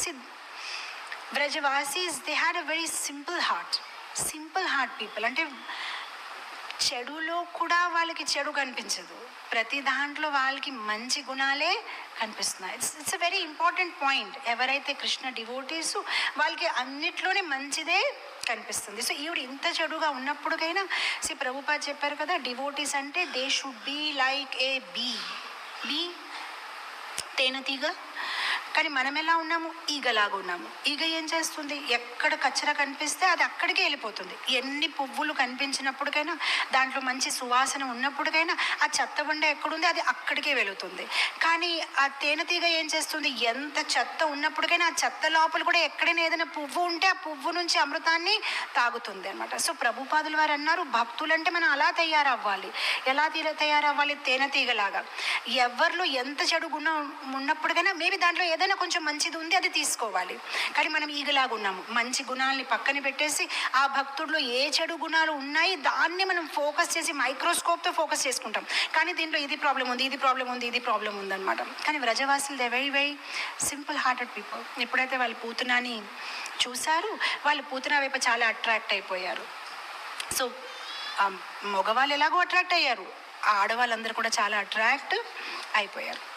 See Vrajavasis they had a very simple heart simple heart people అంటే చెడులో కూడా వాళ్ళకి చెడు కనిపించదు. ప్రతి దాంట్లో వాళ్ళకి మంచి గుణాలే కనిపిస్తున్నాయి. It's it's a very important point ఎవరైతే కృష్ణ డివోటీస్ వాళ్ళకి అన్నిట్లోనే మంచిదే కనిపిస్తుంది. సో ఈవిడ ఇంత చెడుగా ఉన్నప్పటికైనా సి ప్రభుపా చెప్పారు కదా డివోటీస్ అంటే they should be like a bee bee తేనెతీగ కానీ మనం ఎలా ఉన్నాము? ఈగలాగా ఉన్నాము. ఈగ ఏం చేస్తుంది? ఎక్కడ కచ్చర కనిపిస్తే అది అక్కడికే వెళ్ళిపోతుంది. ఎన్ని పువ్వులు కనిపించినప్పటికైనా దాంట్లో మంచి సువాసన ఉన్నప్పటికైనా ఆ చెత్త బండ ఎక్కడుంది? అది అక్కడికే వెళుతుంది. కానీ ఆ తేనెతీగ ఏం చేస్తుంది? ఎంత చెత్త ఉన్నప్పటికైనా ఆ చెత్త లోపల కూడా ఎక్కడైనా ఏదైనా పువ్వు ఉంటే ఆ పువ్వు నుంచి అమృతాన్ని తాగుతుంది అనమాట సో ప్రభుపాదులు వారు అన్నారు భక్తులంటే మనం అలా తయారవ్వాలి. ఎలా తయారవ్వాలి? తేనెతీగలాగా ఎవరిలో ఎంత చెడు గుణం ఉన్నప్పటికైనా మేబీ దాంట్లో ఏదైనా కొంచెం మంచిది ఉంది అది తీసుకోవాలి. కానీ మనం ఈగలాగా ఉన్నాము. మంచి గుణాలని పక్కన పెట్టేసి ఆ భక్తుడిలో ఏ చెడు గుణాలు ఉన్నాయి దాన్ని మనం ఫోకస్ చేసి మైక్రోస్కోప్తో ఫోకస్ చేసుకుంటాం. కానీ దీంట్లో ఇది ప్రాబ్లం ఉంది ఇది ప్రాబ్లం ఉంది ఇది ప్రాబ్లం ఉందన్నమాట. కానీ వ్రజవాసులు they very very simple hearted people ఎప్పుడైతే వాళ్ళు పూతనాని చూశారు వాళ్ళు పూతనా వైపు చాలా అట్రాక్ట్ అయిపోయారు. సో మగవాళ్ళు ఎలాగో అట్రాక్ట్ అయ్యారు. ఆ ఆడవాళ్ళందరూ కూడా చాలా అట్రాక్ట్ అయిపోయారు.